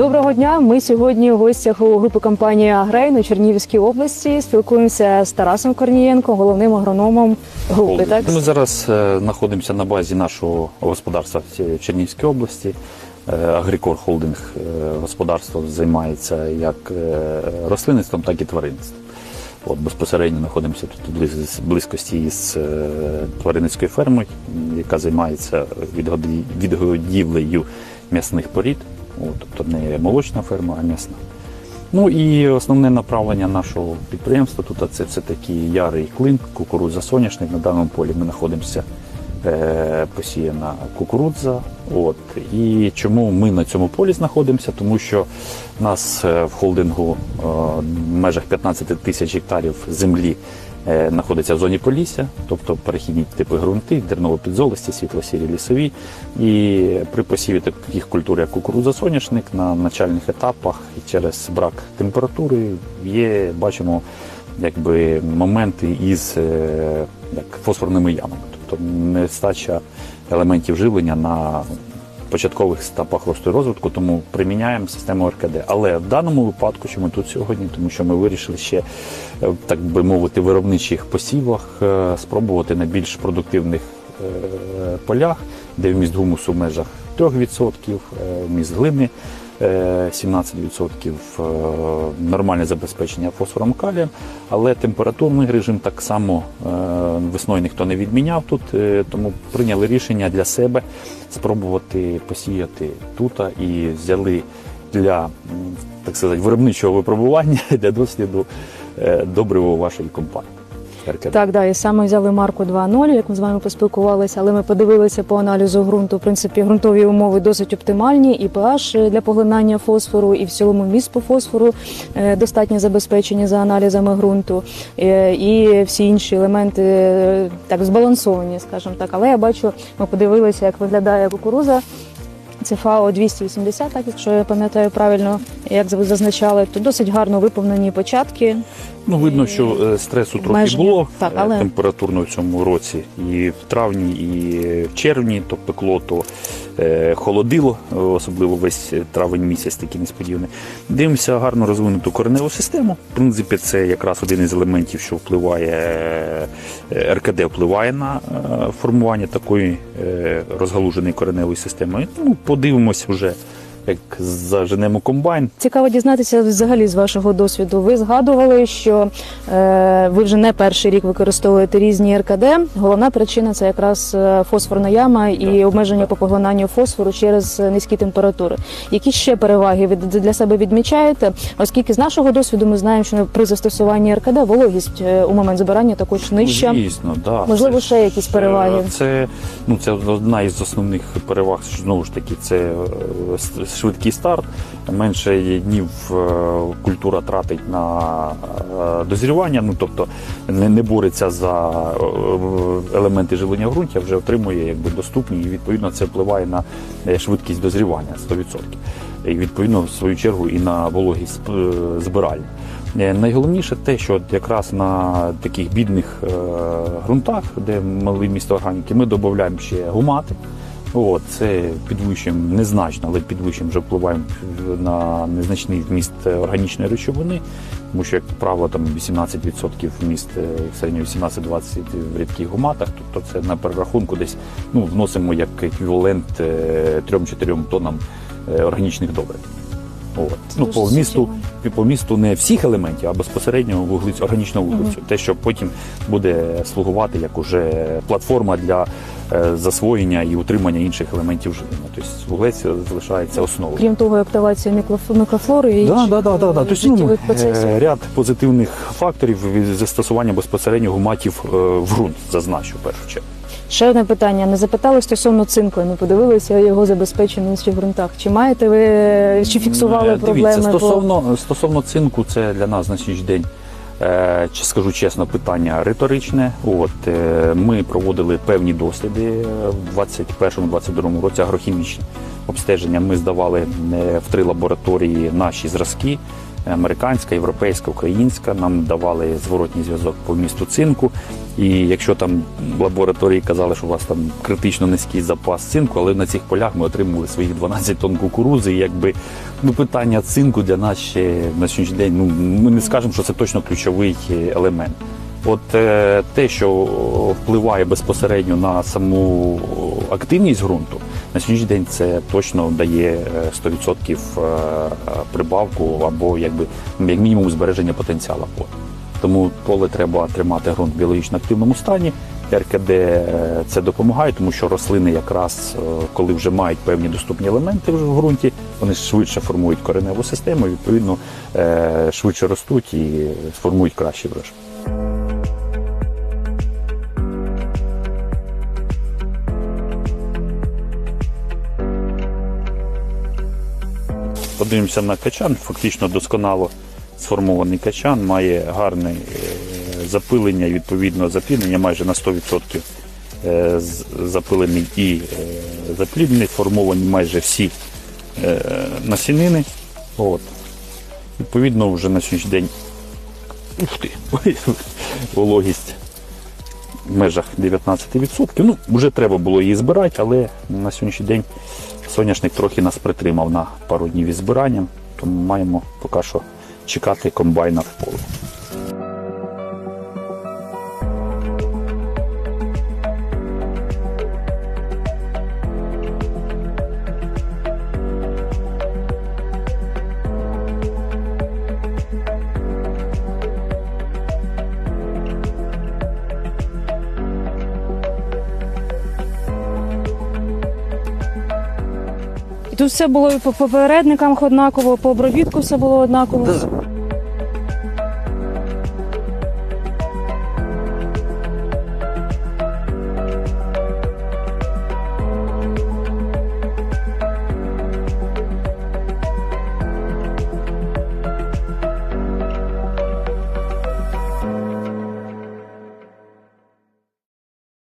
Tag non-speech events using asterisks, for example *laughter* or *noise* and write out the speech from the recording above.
Доброго дня. Ми сьогодні у гостях у групи компанії Агрейн у Чернігівській області. Спілкуємося з Тарасом Корнієнко, головним агрономом групи. Так Ми зараз е, знаходимося на базі нашого господарства в Чернігівській області. Е, Агрікор Холдинг е, господарство займається як рослинництвом, так і тваринництвом. От безпосередньо знаходимося тут близ- близькості із тваринницькою фермою, яка займається відгодівлею м'ясних порід. Тобто не молочна ферма, а м'ясна. Ну і основне направлення нашого підприємства тут це все таки ярий клин, кукурудза соняшник. На даному полі ми знаходимося е, посіяна кукурудза. От. І чому ми на цьому полі знаходимося? Тому що нас е, в холдингу е, в межах 15 тисяч гектарів землі знаходиться в зоні полісся, тобто перехідні типи ґрунти, дерново-підзолисті, світло-сірі лісові. І при посіві таких культур, як кукурудза соняшник, на начальних етапах через брак температури є, бачимо, якби моменти із е, як фосфорними ямами, тобто нестача елементів живлення на початкових етапах росту і розвитку, тому приміняємо систему РКД. Але в даному випадку, що ми тут сьогодні, тому що ми вирішили ще, е, так би мовити, виробничих посівах е, спробувати на більш продуктивних е, полях, де вміст гумусу в межах 3%, е, вміст глини 17%, е, нормальне забезпечення фосфором калієм, але температурний режим так само е, весною ніхто не відміняв тут, е, тому прийняли рішення для себе спробувати посіяти тут і взяли для так сказати, виробничого випробування *laughs* для досліду е, добриво вашої компанії. РКД. Так, да, і саме взяли марку 2.0, як ми з вами поспілкувалися, але ми подивилися по аналізу ґрунту. В принципі, ґрунтові умови досить оптимальні, і pH для поглинання фосфору, і в цілому міст по фосфору е, достатньо забезпечені за аналізами ґрунту. Е, І всі інші елементи е, так збалансовані, скажімо так. Але я бачу, ми подивилися, як виглядає кукуруза. Це ФАО 280, так якщо я пам'ятаю правильно, як ви зазначали, то досить гарно виповнені початки. Ну, видно, що е, стресу трохи меж... було так, е, але- температурно в цьому році. І в травні, і в червні, то пекло, то холодило, е, особливо весь травень місяць такий несподіваний. Дивимося гарно розвинуту кореневу систему. В принципі, це якраз один із елементів, що впливає, е, РКД впливає на е, формування такої розгалуженої кореневої системи. Ну, подивимось вже, як заженемо комбайн. Цікаво дізнатися взагалі з вашого досвіду. Ви згадували, що е, ви вже не перший рік використовуєте різні РКД. Головна причина це якраз е, фосфорна яма і Так, обмеження так. по поглинанню фосфору через е, низькі температури. Які ще переваги ви для себе відмічаєте? Оскільки з нашого досвіду ми знаємо, що при застосуванні РКД вологість е, у момент збирання також нижча. Звісно, да. Можливо, Це ще якісь переваги? Це, ну, це одна із основних переваг, знову ж таки, це швидкий старт. Менше днів е, культура тратить на е, дозрівання, ну тобто не, бореться за е, елементи живлення в ґрунті, а вже отримує якби, доступні, і відповідно це впливає на швидкість дозрівання 100%. І відповідно, в свою чергу, і на вологість збирання. Е, Найголовніше те, що якраз на таких бідних ґрунтах, де малий місто органіки, ми додаємо ще гумати. От, це підвищуємо незначно, але підвищуємо вже впливаємо на незначний вміст е, органічної речовини, тому що, як правило, там 18% вміст е, середньо 18-20 в рідких гуматах, тобто це на перерахунку десь ну, вносимо як еквівалент е, 3-4 тоннам е, органічних добрив. От. Ну, по вмісту, по місту не всіх елементів, а безпосередньо вуглецю, органічного вуглецю. Те, що потім буде слугувати як уже платформа для засвоєння і утримання інших елементів живлення. Тобто вуглець залишається основою. Крім того, активація мікроф- мікрофлори і Да, да, да, да, да. е, Тобто, ну, е, ряд позитивних факторів від застосування безпосередньо гуматів е, в ґрунт, зазначу в першу чергу. Ще одне питання. Не запитали стосовно цинку, не подивилися його забезпеченість у ґрунтах. Чи маєте ви чи фіксували Е, проблеми? Дивіться, по- стосовно, стосовно цинку, це для нас на сьогоднішній день, е, скажу чесно, питання риторичне. От, е, ми проводили певні досліди е, в 2021-2022 році агрохімічні обстеження. Ми здавали е, в три лабораторії наші зразки. Американська, європейська, українська нам давали зворотній зв'язок по місту цинку. І якщо там в лабораторії казали, що у вас там критично низький запас цинку, але на цих полях ми отримали своїх 12 тонн кукурузи. І якби ну питання цинку для нас ще на сьогоднішній день. Ну ми не скажемо, що це точно ключовий е, елемент. От е, те, що впливає безпосередньо на саму активність ґрунту, на сьогоднішній день це точно дає е, 100% е, прибавку або якби як мінімум збереження потенціалу. Тому поле треба тримати ґрунт в біологічно активному стані. РКД е, це допомагає, тому що рослини якраз е, коли вже мають певні доступні елементи в ґрунті, вони швидше формують кореневу систему, і, відповідно е, швидше ростуть і сформують кращий врожай. Подивимося на качан, фактично досконало сформований качан, має гарне е, запилення, відповідно запілення майже на 100% е, запилений і е, запліднений, формовані майже всі насінини. От. Відповідно, вже на сьогоднішній день ух ти, *laughs* вологість в межах 19%. Ну, вже треба було її збирати, але на сьогоднішній день соняшник трохи нас притримав на пару днів із збиранням, тому маємо поки що чекати комбайна в поле. Тут все було і по попередникам однаково, по обробітку все було однаково.